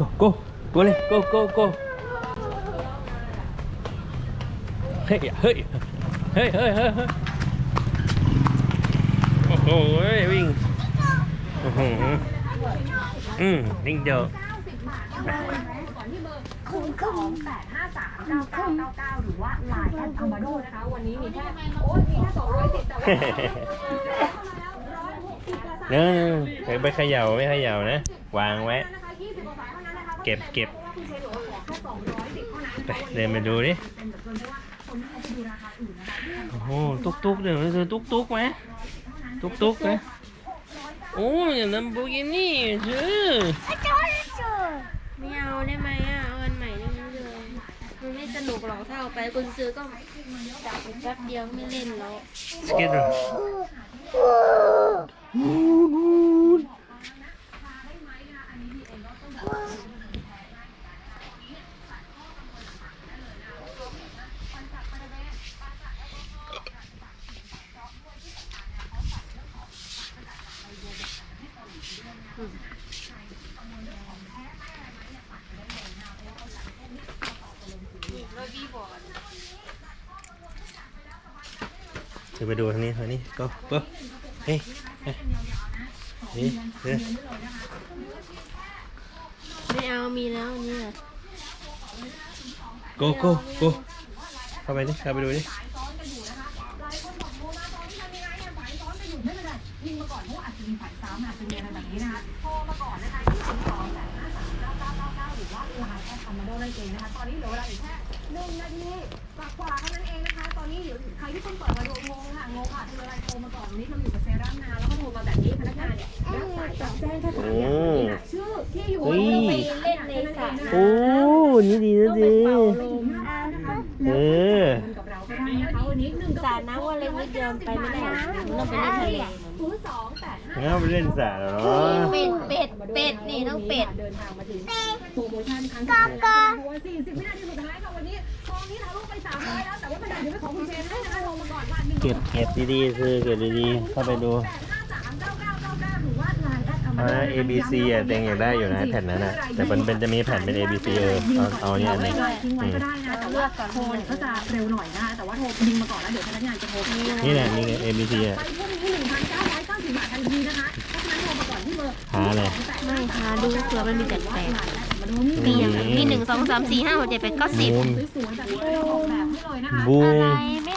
go go boleh go go go เฮ้ยเฮ้ยเฮ้ยเฮ้ยเฮ้ยเฮ้ยโอ้โเก็บเก็บไปเดินไปดูดิโอ้โหตุ๊กตุ๊กเดี๋ยวเจอตุ๊กตุ๊กไหมตุ๊กตุ๊กไหมโอ้ยลัมโบกินี่ชื่อไม่เอาได้ไหมอะเอาอันใหม่ได้ไหมเลยมันไม่สนุกหรอกถ้าเอาไปคนซื้อก็จับแป๊บเดียวไม่เล่นแล้วสเก็ตบอร์ด เดี๋ยวไปดูทางนี้ทางนี้ go go เฮ้ยเฮ้ยนี่เฮ้ยไม่เอามีแล้วอันเนี่ย go go go เข้าไปดิเข้าไปดูดิ นี้เดี๋ยวใครที่เพิ่งเปิดมาดูงงค่ะงงค่ะคืออะไรโทรมาก่อนวันนี้เราอยู่กับเซรั่มนาแล้วก็โทรมาแบบนี้พนักงานเนี่ยรับสายจากแจ้งแค่สายเดียวนี่แหละชื่อที่อยู่เฮ้ยเล่นในสระโอ้ นี่ดีนะจีเออ สรน้ำว่าเล็กนิดเดียวไปไม่ได้ต้องไปเล่นทะเลศูนย์สองแปดห้างั้นเอาไปเล่นสระเหรอเป็ดเป็ดเป็ดนี่ต้องเป็ดเดินทางมาถึงโปรโมชั่นครั้งสุดท้ายหัวสี่สิบวินาทีสุดท้ายค่ะวันนี้กองนี้ทะลุไป300แล้วแต่ว่าม่ได้เดี๋ยวไปของคุณเชนให้นะคะลงมาก่อนว่าเก็บเก็บดีๆคือเก็บดีๆเข้าไปดูหรือว่า น์แอดอามาอ่า A B C อะเต็งอยากได้อยู่นะแผ่นนั้นอะแต่มันเป็นจะมีแผ่นเป็น A B C เออเอาเอาเนี่ยอันหนึงทิ้งไว้อืมก็ได้นะแต่ว่าโทรเนี่ยก็จะเร็วหน่อยนะคะแต่ว่าโทรยิงมาก่อนแล้วเดี๋ยวพนักงานจะโทรนี่แหละนี่ไง A B C อะ ไปพวกนี้1,990บาททันทีนะคะเพราะฉะนั้นโทรมาก่อนที่เบอร์หาเลย ไม่หาดูเผื่อมันมีแปลก มาดูนี่ๆมีอย่างมีหนึ่งสองสามสี่ห้าหกเจ็ดแปดเก้าสิบมูนสวยๆแบบนี้ออกแบบให้เลยนะคะ บูอะไรมไม่เอาจ้าอันที่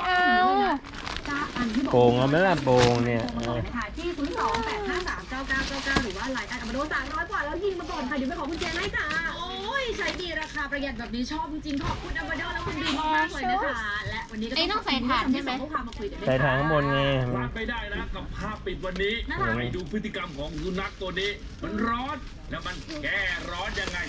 บอกโป่งเอาไหมล่ะโป่งเนี่ยโทรมาก่อนนะคะที่ 0 2 8 5 3 9 9 9 9 หรือว่าไลน์แอดมาโด300กว่าแล้วยิงมาก่อนค่ะเดี๋ยวไปขอคุณเจนให้จ้าโอ้ย ใช้ดีราคาประหยัดแบบนี้ชอบจริงๆขอบคุณอามาโดและคุณบีมากๆเลยนะคะ และวันนี้ก็ไอ้ต้องใส่ถ่านใช่ไหมข้อความมาคุยกันด้วยใส่ทางข้างบนไง พลาดไม่ได้นะกับภาพปิดวันนี้ไปดูพฤติกรรมของสุนัขตัวนี้ มันร้อน แล้วมันแก้ร้อนยังไง